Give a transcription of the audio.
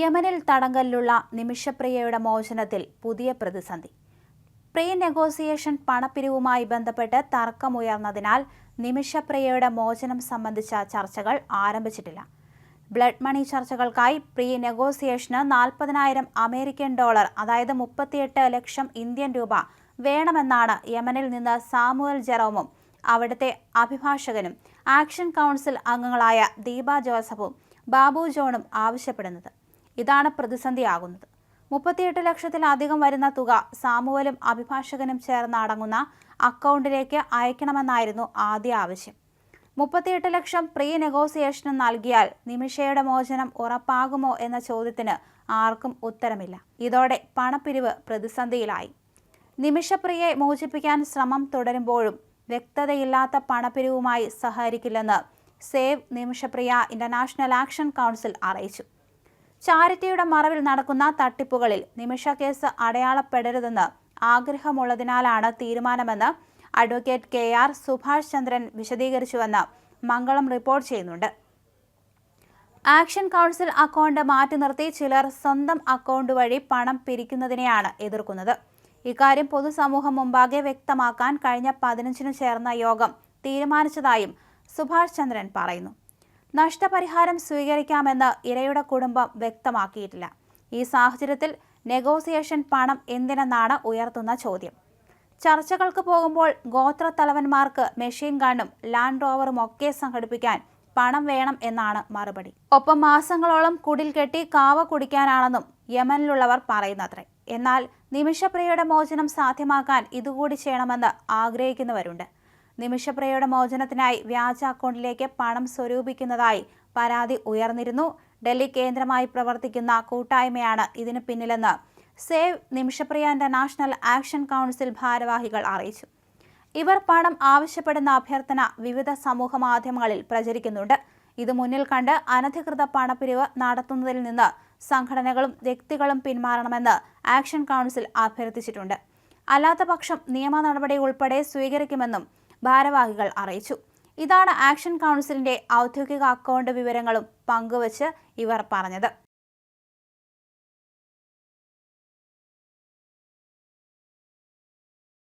യമനിൽ തടങ്കലിലുള്ള നിമിഷപ്രിയയുടെ മോചനത്തിൽ പുതിയ പ്രതിസന്ധി. പ്രീ നെഗോസിയേഷൻ പണപ്പിരിവുമായി ബന്ധപ്പെട്ട് തർക്കമുയർന്നതിനാൽ നിമിഷപ്രിയയുടെ മോചനം സംബന്ധിച്ച ചർച്ചകൾ ആരംഭിച്ചിട്ടില്ല. ബ്ലഡ് മണി ചർച്ചകൾക്കായി പ്രീ നെഗോസിയേഷന് നാൽപ്പതിനായിരം അമേരിക്കൻ ഡോളർ അതായത് മുപ്പത്തിയെട്ട് ലക്ഷം ഇന്ത്യൻ രൂപ വേണമെന്നാണ് യമനിൽ നിന്ന് സാമുവൽ ജെറോമും അവിടുത്തെ അഭിഭാഷകനും ആക്ഷൻ കൗൺസിൽ അംഗങ്ങളായ ദീപ ജോസഫും ബാബു ജോണും ആവശ്യപ്പെടുന്നത്. ഇതാണ് പ്രതിസന്ധിയാകുന്നത്. മുപ്പത്തിയെട്ട് ലക്ഷത്തിലധികം വരുന്ന തുക സാമുവലും അഭിഭാഷകനും ചേർന്ന് അടങ്ങുന്ന അക്കൗണ്ടിലേക്ക് അയക്കണമെന്നായിരുന്നു ആദ്യ ആവശ്യം. മുപ്പത്തിയെട്ട് ലക്ഷം പ്രീ നെഗോസിയേഷന് നൽകിയാൽ നിമിഷയുടെ മോചനം ഉറപ്പാകുമോ എന്ന ചോദ്യത്തിന് ആർക്കും ഉത്തരമില്ല. ഇതോടെ പണപ്പിരിവ് പ്രതിസന്ധിയിലായി. നിമിഷപ്രിയെ മോചിപ്പിക്കാൻ ശ്രമം തുടരുമ്പോഴും വ്യക്തതയില്ലാത്ത പണപ്പിരിവുമായി സഹകരിക്കില്ലെന്ന് save Nimishapriya international action council അറിയിച്ചു. ചാരിറ്റിയുടെ മറവിൽ നടക്കുന്ന തട്ടിപ്പുകളിൽ നിമിഷ കേസ് അടയാളപ്പെടരുതെന്ന് ആഗ്രഹമുള്ളതിനാലാണ് തീരുമാനമെന്ന് advocate K R Subhash Chandran വിശദീകരിച്ചുവെന്ന് Mangalam report ചെയ്യുന്നുണ്ട്. ആക്ഷൻ കൗൺസിൽ അക്കൗണ്ട് മാറ്റി നിർത്തി ചിലർ സ്വന്തം അക്കൗണ്ട് വഴി പണം പിരിക്കുന്നതിനെയാണ് എതിർക്കുന്നത്. ഇക്കാര്യം പൊതുസമൂഹം മുമ്പാകെ വ്യക്തമാക്കാൻ കഴിഞ്ഞ പതിനഞ്ചിന് ചേർന്ന യോഗം തീരുമാനിച്ചതായും സുഭാഷ് ചന്ദ്രൻ പറയുന്നു. നഷ്ടപരിഹാരം സ്വീകരിക്കാമെന്ന് ഇരയുടെ കുടുംബം വ്യക്തമാക്കിയിട്ടില്ല. ഈ സാഹചര്യത്തിൽ നെഗോസിയേഷൻ പണം എന്തിനെന്നാണ് ഉയർത്തുന്ന ചോദ്യം. ചർച്ചകൾക്ക് പോകുമ്പോൾ ഗോത്രത്തലവന്മാർക്ക് മെഷീൻ ഗണ്ണും ലാൻഡ് റോവറും ഒക്കെ സംഘടിപ്പിക്കാൻ പണം വേണം എന്നാണ് മറുപടി. ഒപ്പം മാസങ്ങളോളം കുടിൽ കെട്ടി കാവ കുടിക്കാനാണെന്നും യമനിലുള്ളവർ പറയുന്നത്രേ. എന്നാൽ നിമിഷപ്രിയയുടെ മോചനം സാധ്യമാക്കാൻ ഇതുകൂടി ചെയ്യണമെന്ന് ആഗ്രഹിക്കുന്നവരുണ്ട്. നിമിഷപ്രിയയുടെ മോചനത്തിനായി വ്യാജ അക്കൗണ്ടിലേക്ക് പണം സ്വരൂപിക്കുന്നതായി പരാതി ഉയർന്നിരുന്നു. ഡൽഹി കേന്ദ്രമായി പ്രവർത്തിക്കുന്ന കൂട്ടായ്മയാണ് ഇതിന് പിന്നിലെന്ന് save Nimishapriya international action council ഭാരവാഹികൾ അറിയിച്ചു. ഇവർ പണം ആവശ്യപ്പെടുന്ന അഭ്യർത്ഥന വിവിധ സമൂഹ മാധ്യമങ്ങളിൽ പ്രചരിക്കുന്നുണ്ട്. ഇത് മുന്നിൽ കണ്ട് അനധികൃത പണപ്പിരിവ് നടത്തുന്നതിൽ നിന്ന് സംഘടനകളും വ്യക്തികളും പിന്മാറണമെന്ന് ആക്ഷൻ കൗൺസിൽ അഭ്യർത്ഥിച്ചിട്ടുണ്ട്. അല്ലാത്തപക്ഷം നിയമ നടപടി ഉൾപ്പെടെ സ്വീകരിക്കുമെന്നും ഭാരവാഹികൾ അറിയിച്ചു. ഇതാണ് ആക്ഷൻ കൗൺസിലിന്റെ ഔദ്യോഗിക അക്കൗണ്ട് വിവരങ്ങളും പങ്കുവച്ച് ഇവർ പറഞ്ഞത്.